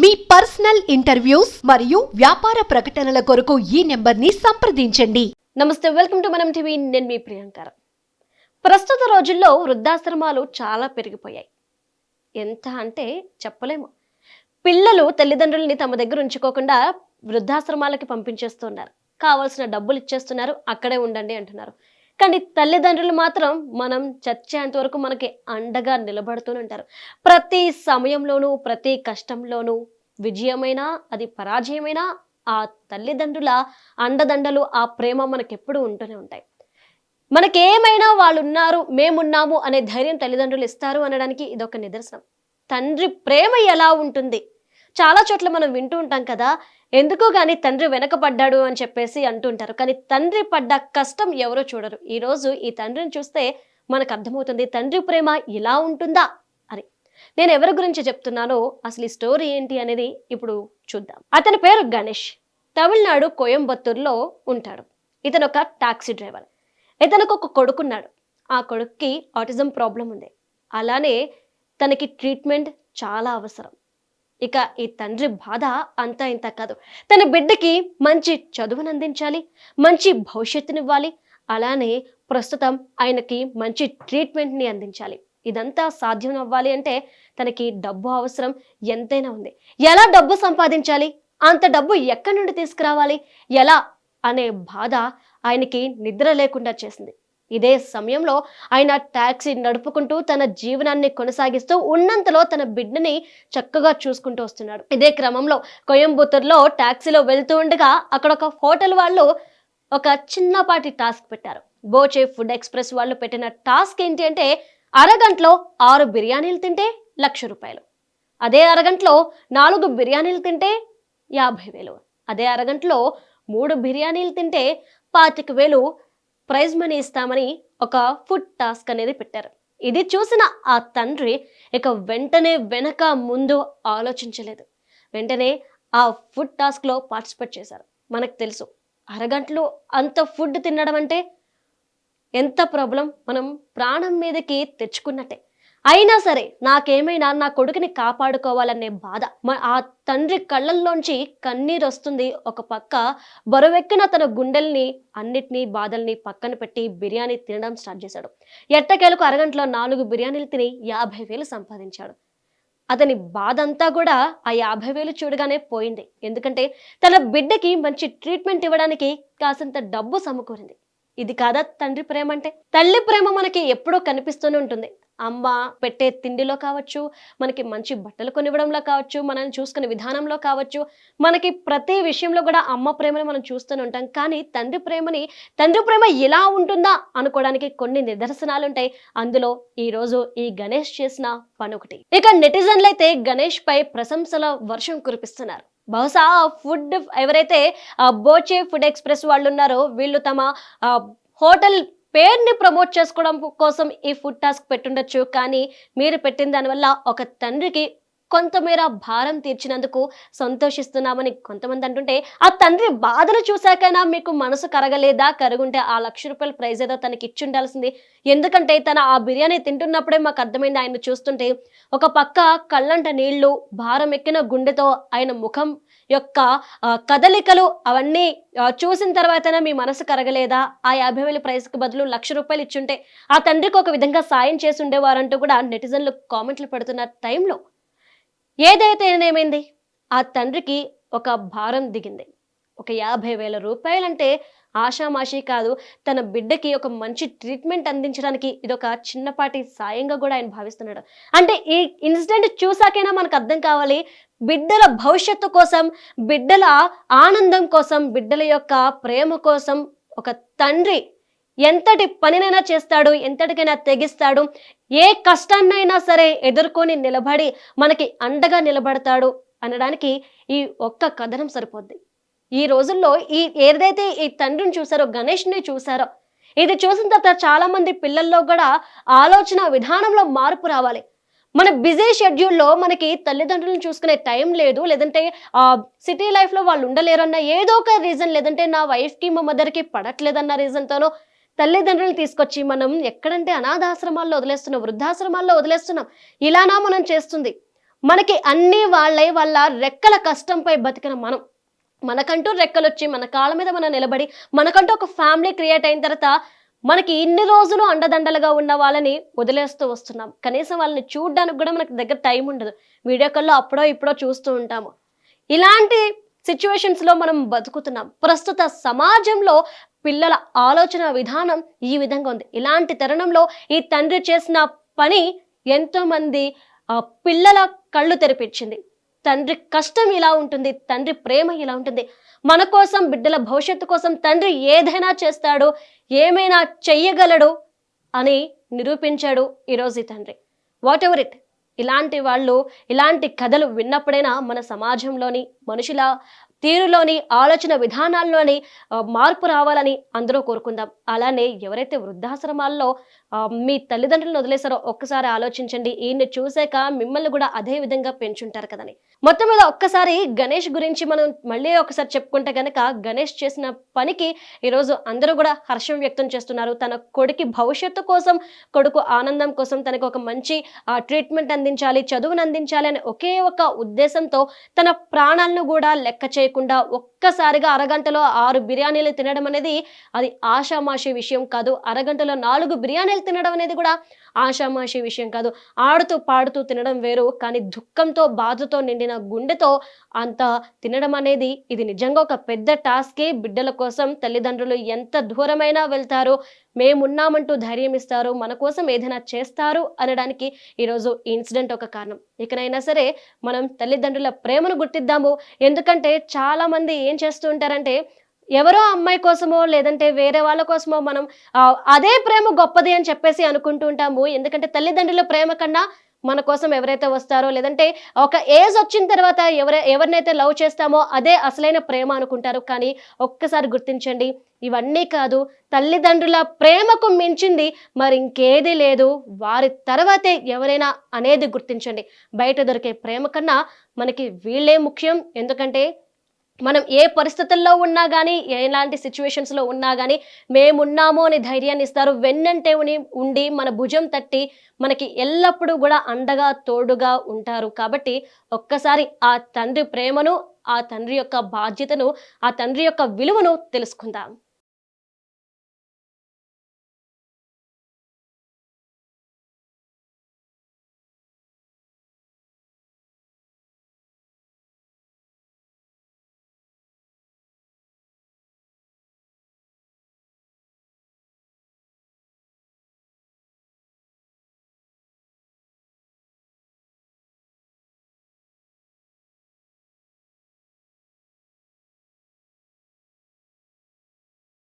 మీ personal interviews మరియు వ్యాపార ప్రకటనల కొరకు ఈ నెంబర్ని సంప్రదించండి. నమస్తే వెల్కమ్ టు మనం టీవీ. నేను మీ ప్రియాంకర ప్రస్తుత రోజుల్లో వృద్ధాశ్రమాలు చాలా పెరిగిపోయాయి. ఎంత అంటే చెప్పలేము. పిల్లలు తల్లిదండ్రుల్ని తమ దగ్గర ఉంచుకోకుండా వృద్ధాశ్రమాలకి పంపించేస్తున్నారు. కావాల్సిన డబ్బులు ఇచ్చేస్తున్నారు. అక్కడే ఉండండి అంటున్నారు. కానీ తల్లిదండ్రులు మాత్రం మనం చచ్చేంత వరకు మనకి అండగా నిలబడుతూనే ఉంటారు. ప్రతి సమయంలోనూ ప్రతి కష్టంలోనూ విజయమైనా అది పరాజయమైనా ఆ తల్లిదండ్రుల అండదండలు ఆ ప్రేమ మనకెప్పుడు ఉంటూనే ఉంటాయి. మనకేమైనా వాళ్ళు ఉన్నారు మేమున్నాము అనే ధైర్యం తల్లిదండ్రులు ఇస్తారు అనడానికి ఇదొక నిదర్శనం. తండ్రి ప్రేమ ఎలా ఉంటుంది? చాలా చోట్ల మనం వింటూ ఉంటాం కదా ఎందుకో కానీ తండ్రి వెనకపడ్డాడు అని చెప్పేసి అంటుంటారు. కానీ తండ్రి పడ్డ కష్టం ఎవరో చూడరు. ఈరోజు ఈ తండ్రిని చూస్తే మనకు అర్థమవుతుంది తండ్రి ప్రేమ ఇలా ఉంటుందా అని. నేను ఎవరి గురించి చెప్తున్నానో అసలు ఈ స్టోరీ ఏంటి అనేది ఇప్పుడు చూద్దాం. అతని పేరు గణేష్. తమిళనాడు కోయంబత్తూరులో ఉంటాడు. ఇతను ఒక టాక్సీ డ్రైవర్. ఇతనికి ఒక కొడుకున్నాడు. ఆ కొడుక్కి ఆటిజం ప్రాబ్లం ఉంది. అలానే తనకి ట్రీట్మెంట్ చాలా అవసరం. ఇక ఈ తండ్రి బాధ అంతా ఇంత కాదు. తన బిడ్డకి మంచి చదువును అందించాలి మంచి భవిష్యత్తునివ్వాలి అలానే ప్రస్తుతం ఆయనకి మంచి ట్రీట్మెంట్ని అందించాలి. ఇదంతా సాధ్యం అవ్వాలి అంటే తనకి డబ్బు అవసరం ఎంతైనా ఉంది. ఎలా డబ్బు సంపాదించాలి అంత డబ్బు ఎక్కడి నుండి తీసుకురావాలి ఎలా అనే బాధ ఆయనకి నిద్ర లేకుండా చేసింది. ఇదే సమయంలో ఆయన ట్యాక్సీ నడుపుకుంటూ తన జీవనాన్ని కొనసాగిస్తూ ఉన్నంతలో తన బిడ్డని చక్కగా చూసుకుంటూ వస్తున్నాడు. ఇదే క్రమంలో కోయంబత్తూరులో టాక్సీలో వెళ్తూ ఉండగా అక్కడ ఒక హోటల్ వాళ్ళు ఒక చిన్నపాటి టాస్క్ పెట్టారు. బోచే ఫుడ్ ఎక్స్ప్రెస్ వాళ్ళు పెట్టిన టాస్క్ ఏంటి అంటే అరగంటలో ఆరు బిర్యానీలు తింటే లక్ష రూపాయలు. అదే అరగంటలో నాలుగు బిర్యానీలు తింటే యాభై వేలు. అదే అరగంటలో మూడు బిర్యానీలు తింటే పాతిక వేలు ప్రైజ్ మనీ ఇస్తామని ఒక ఫుడ్ టాస్క్ అనేది పెట్టారు. ఇది చూసిన ఆ తండ్రి ఇక వెంటనే వెనక ముందు ఆలోచించలేదు. వెంటనే ఆ ఫుడ్ టాస్క్లో పార్టిసిపేట్ చేశారు. మనకు తెలుసు అరగంటలో అంత ఫుడ్ తినడం అంటే ఎంత ప్రాబ్లం? మనం ప్రాణం మీదకి తెచ్చుకున్నట్టే. అయినా సరే నాకేమైనా నా కొడుకుని కాపాడుకోవాలనే బాధ. ఆ తండ్రి కళ్ళల్లోంచి కన్నీరు వస్తుంది. ఒక పక్క బరువెక్కిన తన గుండెల్ని అన్నిటినీ బాధల్ని పక్కన పెట్టి బిర్యానీ తినడం స్టార్ట్ చేశాడు. ఎట్టకేలకు అరగంటలో నాలుగు బిర్యానీలు తిని యాభై వేలు సంపాదించాడు. అతని బాధ అంతా కూడా ఆ యాభై వేలు చూడగానే పోయింది. ఎందుకంటే తన బిడ్డకి మంచి ట్రీట్మెంట్ ఇవ్వడానికి కాసంత డబ్బు సమకూరింది. ఇది కాదా తండ్రి ప్రేమ అంటే? తల్లి ప్రేమ మనకి ఎప్పుడో కనిపిస్తూనే ఉంటుంది. అమ్మ పెట్టే తిండిలో కావచ్చు మనకి మంచి బట్టలు కొనివ్వడంలో కావచ్చు మనల్ని చూసుకునే విధానంలో కావచ్చు మనకి ప్రతి విషయంలో కూడా అమ్మ ప్రేమని మనం చూస్తూనే ఉంటాం. కానీ తండ్రి ప్రేమని తండ్రి ప్రేమ ఎలా ఉంటుందా అనుకోవడానికి కొన్ని నిదర్శనాలు ఉంటాయి అందులో ఈరోజు ఈ గణేష్ చేసిన పనొకటి. ఒకటి ఇక నెటిజన్లు అయితే గణేష్ పై ప్రశంసల వర్షం కురిపిస్తున్నారు. బహుశా ఫుడ్ ఎవరైతే బోచే ఫుడ్ ఎక్స్ప్రెస్ వాళ్ళు ఉన్నారో వీళ్ళు తమ హోటల్ పేరుని ప్రమోట్ చేసుకోవడం కోసం ఈ ఫుడ్ టాస్క్ పెట్టుండొచ్చు. కానీ మీరు పెట్టిన దానివల్ల ఒక తండ్రికి కొంతమేర భారం తీర్చినందుకు సంతోషిస్తున్నామని కొంతమంది అంటుంటే ఆ తండ్రి బాధను చూశాకైనా మీకు మనసు కరగలేదా? కరుగుంటే ఆ లక్ష రూపాయల ప్రైజ్ ఏదో తనకి ఇచ్చి ఉండాల్సింది ఎందుకంటే తన ఆ బిర్యానీ తింటున్నప్పుడే మాకు అర్థమైంది. ఆయన చూస్తుంటే ఒక పక్క కళ్ళంట నీళ్ళు భారం ఎక్కిన గుండెతో ఆయన ముఖం యొక్క కదలికలు అవన్నీ చూసిన తర్వాతనే మీ మనసు కరగలేదా? ఆ యాభై వేల ప్రైస్కి బదులు లక్ష రూపాయలు ఇచ్చుంటే ఆ తండ్రికి ఒక విధంగా సాయం చేసి ఉండేవారంటూ కూడా నెటిజన్లు కామెంట్లు పెడుతున్న టైంలో ఏదైతే ఏమైంది? ఆ తండ్రికి ఒక భారం దిగింది. ఒక యాభై వేల రూపాయలంటే ఆషామాషి కాదు తన బిడ్డకి ఒక మంచి ట్రీట్మెంట్ అందించడానికి ఇది ఒక చిన్నపాటి సాయంగా కూడా ఆయన భావిస్తున్నాడు. అంటే ఈ ఇన్సిడెంట్ చూసాకైనా మనకు అర్థం కావాలి బిడ్డల భవిష్యత్తు కోసం బిడ్డల ఆనందం కోసం బిడ్డల యొక్క ప్రేమ కోసం ఒక తండ్రి ఎంతటి పనినైనా చేస్తాడు ఎంతటికైనా తెగిస్తాడు ఏ కష్టాన్నైనా సరే ఎదుర్కొని నిలబడి మనకి అండగా నిలబడతాడు అనడానికి ఈ ఒక్క కథనం సరిపోద్ది. ఈ రోజుల్లో ఈ ఏదైతే ఈ తండ్రిని చూసారో గణేష్ని చూసారో ఇది చూసిన తర్వాత చాలా మంది పిల్లల్లో కూడా ఆలోచన విధానంలో మార్పు రావాలి. మన బిజీ షెడ్యూల్లో మనకి తల్లిదండ్రులను చూసుకునే టైం లేదు. లేదంటే సిటీ లైఫ్లో వాళ్ళు ఉండలేరన్న ఏదో ఒక రీజన్ లేదంటే నా వైఫ్కి మా మదర్కి పడట్లేదన్న రీజన్తోనో తల్లిదండ్రులు తీసుకొచ్చి మనం ఎక్కడంటే అనాథాశ్రమాల్లో వదిలేస్తున్నాం వృద్ధాశ్రమాల్లో వదిలేస్తున్నాం. ఇలానా మనం చేస్తుంది. మనకి అన్ని వాళ్ళై వాళ్ళ రెక్కల కష్టంపై బతికిన మనం. మనకంటూ రెక్కలొచ్చి మన కాళ్ళ మీద మనం నిలబడి మనకంటూ ఒక ఫ్యామిలీ క్రియేట్ అయిన తర్వాత మనకి ఇన్ని రోజులు అండదండలుగా ఉన్న వాళ్ళని వదిలేస్తూ వస్తున్నాం. కనీసం వాళ్ళని చూడడానికి కూడా మనకు దగ్గర టైం ఉండదు. వీడియో కాల్లో అప్పుడో ఇప్పుడో చూస్తూ ఉంటాము. ఇలాంటి సిచ్యువేషన్స్లో మనం బతుకుతున్నాం. ప్రస్తుత సమాజంలో పిల్లల ఆలోచన విధానం ఈ విధంగా ఉంది. ఇలాంటి తరుణంలో ఈ తండ్రి చేసిన పని ఎంతోమంది పిల్లల కళ్ళు తెరిపించింది. తండ్రి కష్టం ఇలా ఉంటుంది తండ్రి ప్రేమ ఇలా ఉంటుంది. మన కోసం బిడ్డల భవిష్యత్తు కోసం తండ్రి ఏదైనా చేస్తాడు ఏమైనా చెయ్యగలడు అని నిరూపించాడు ఈరోజు ఈ తండ్రి. వాట్ ఎవర్ ఇట్ ఇలాంటి వాళ్ళు ఇలాంటి కథలు విన్నప్పుడైనా మన సమాజంలోని మనుషుల తీరులోని ఆలోచన విధానాల్లోని మార్పు రావాలని అందరూ కోరుకుందాం. అలానే ఎవరైతే వృద్ధాశ్రమాల్లో మీ తల్లిదండ్రులను వదిలేసారో ఒక్కసారి ఆలోచించండి. ఈయన్ని చూసాక మిమ్మల్ని కూడా అదే విధంగా పెంచుంటారు కదని మొత్తం మీద ఒక్కసారి గణేష్ గురించి మనం మళ్ళీ ఒకసారి చెప్పుకుంటే గనక గణేష్ చేసిన పనికి ఈరోజు అందరూ కూడా హర్షం వ్యక్తం చేస్తున్నారు. తన కొడుకి భవిష్యత్తు కోసం కొడుకు ఆనందం కోసం తనకు ఒక మంచి ట్రీట్మెంట్ అందించాలి చదువును అందించాలి అనే ఒకే ఒక ఉద్దేశంతో తన ప్రాణాలను కూడా లెక్క చేయకుండా ఒక్కసారిగా అరగంటలో ఆరు బిర్యానీలు తినడం అనేది అది ఆషామాషి విషయం కాదు. అరగంటలో నాలుగు బిర్యానీలు తినడం అనేది కూడా ఆషామాషి విషయం కాదు. ఆడుతూ పాడుతూ తినడం వేరు కానీ దుఃఖంతో బాధతో నిండిన గుండెతో అంత తినడం అనేది ఇది నిజంగా ఒక పెద్ద టాస్కే. బిడ్డల కోసం తల్లిదండ్రులు ఎంత దూరమైనా వెళ్తారు. మేమున్నామంటూ ధైర్యం ఇస్తారు మన కోసం ఏదైనా చేస్తారు అనడానికి ఈరోజు ఈ ఇన్సిడెంట్ ఒక కారణం. ఇకనైనా సరే మనం తల్లిదండ్రుల ప్రేమను గుర్తిద్దాము. ఎందుకంటే చాలా మంది ఏం చేస్తూ ఉంటారంటే ఎవరో అమ్మాయి కోసమో లేదంటే వేరే వాళ్ళ కోసమో మనం అదే ప్రేమ గొప్పది అని చెప్పేసి అనుకుంటూ ఉంటాము. ఎందుకంటే తల్లిదండ్రుల ప్రేమ కన్నా మన కోసం ఎవరైతే వస్తారో లేదంటే ఒక ఏజ్ వచ్చిన తర్వాత ఎవర ఎవరినైతే లవ్ చేస్తామో అదే అసలైన ప్రేమ అనుకుంటారు. కానీ ఒక్కసారి గుర్తించండి ఇవన్నీ కాదు తల్లిదండ్రుల ప్రేమకు మించింది మరి ఇంకేది లేదు. వారి తర్వాతే ఎవరైనా అనేది గుర్తించండి. బయట దొరికే ప్రేమ కన్నా మనకి వీళ్ళే ముఖ్యం. ఎందుకంటే మనం ఏ పరిస్థితుల్లో ఉన్నా కానీ ఎలాంటి సిచ్యువేషన్స్లో ఉన్నా కానీ మేమున్నాము అని ధైర్యాన్ని ఇస్తారు. వెన్నంటే ఉండి మన భుజం తట్టి మనకి ఎల్లప్పుడూ కూడా అండగా తోడుగా ఉంటారు. కాబట్టి ఒక్కసారి ఆ తండ్రి ప్రేమను ఆ తండ్రి యొక్క బాధ్యతను ఆ తండ్రి యొక్క విలువను తెలుసుకుందాం.